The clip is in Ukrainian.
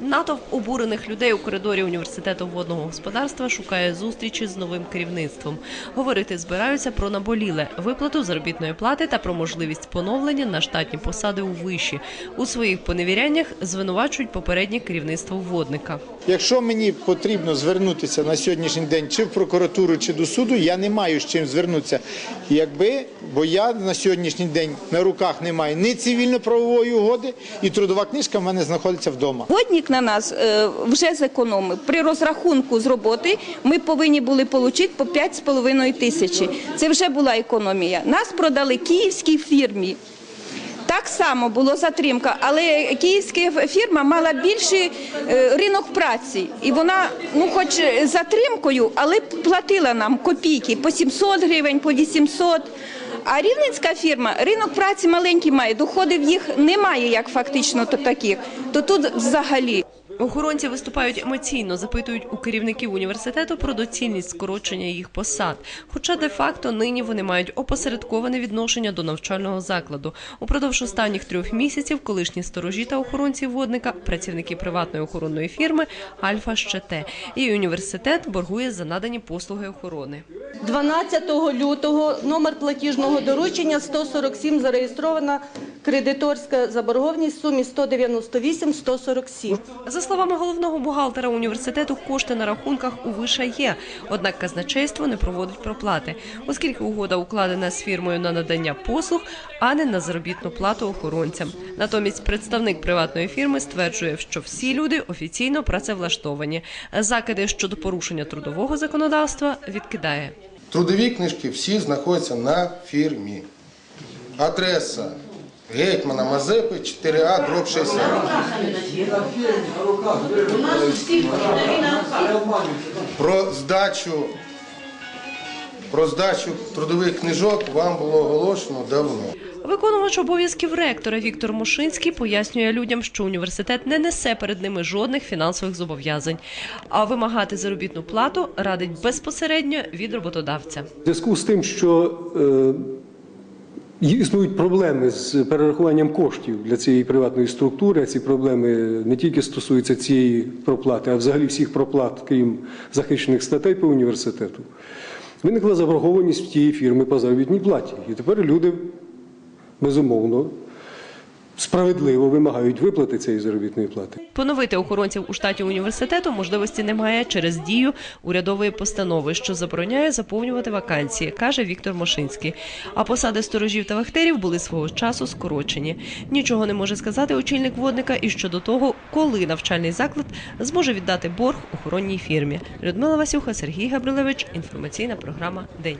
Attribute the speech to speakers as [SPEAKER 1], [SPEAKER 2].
[SPEAKER 1] Натовп обурених людей у коридорі університету водного господарства шукає зустрічі з новим керівництвом. Говорити збираються про наболіле виплату заробітної плати та про можливість поновлення на штатні посади у виші. У своїх поневіряннях звинувачують попереднє керівництво водника.
[SPEAKER 2] Якщо мені потрібно звернутися на сьогоднішній день чи в прокуратуру, чи до суду, я не маю з чим звернутися. Якби, бо я на сьогоднішній день на руках не маю ні цивільно-правової угоди, і трудова книжка в мене знаходиться вдома.
[SPEAKER 3] На нас е, вже зекономив. При розрахунку з роботи ми повинні були отримати по 5,5 тисячі. Це вже була економія. Нас продали київській фірмі. Так само було затримка, але київська фірма мала більший е, ринок праці, і вона, ну, хоч затримкою, але платила нам копійки по 700 гривень, по 800. А рівненська фірма ринок праці маленький має, доходів їх немає, як фактично таких. То тут взагалі.
[SPEAKER 1] Охоронці виступають емоційно, запитують у керівників університету про доцільність скорочення їх посад. Хоча де-факто нині вони мають опосередковане відношення до навчального закладу. Упродовж останніх трьох місяців колишні сторожі та охоронці водника, працівники приватної охоронної фірми Альфа Щете. І університет боргує за надані послуги охорони.
[SPEAKER 4] 12 лютого номер платіжного доручення 147 зареєстрована кредиторська заборгованість в сумі 198 147.
[SPEAKER 1] За словами головного бухгалтера університету, кошти на рахунках у виша є. Однак казначейство не проводить проплати, оскільки угода укладена з фірмою на надання послуг, а не на заробітну плату охоронцям. Натомість представник приватної фірми стверджує, що всі люди офіційно працевлаштовані. Закиди щодо порушення трудового законодавства відкидає.
[SPEAKER 5] Трудові книжки всі знаходяться на фірмі. Адреса Гетьмана Мазепи 4А дроб 60. Про здачу, про здачу трудових книжок вам було оголошено давно.
[SPEAKER 1] Виконувач обов'язків ректора Віктор Мошинський пояснює людям, що університет не несе перед ними жодних фінансових зобов'язань, а вимагати заробітну плату радить безпосередньо від роботодавця.
[SPEAKER 6] В зв'язку з тим, що е, існують проблеми з перерахуванням коштів для цієї приватної структури, ці проблеми не тільки стосуються цієї проплати, а взагалі всіх проплат, крім захищених статей по університету, виникла заборгованість в тієї фірми по заробітній платі. І тепер люди, безумовно, справедливо вимагають виплати цієї заробітної плати.
[SPEAKER 1] Поновити охоронців у штаті університету можливості немає через дію урядової постанови, що забороняє заповнювати вакансії, каже Віктор Мошинський. А посади сторожів та вахтерів були свого часу скорочені. Нічого не може сказати очільник водника і щодо того, коли навчальний заклад зможе віддати борг охоронній фірмі. Людмила Васюха, Сергій Габрилевич. Інформаційна програма День.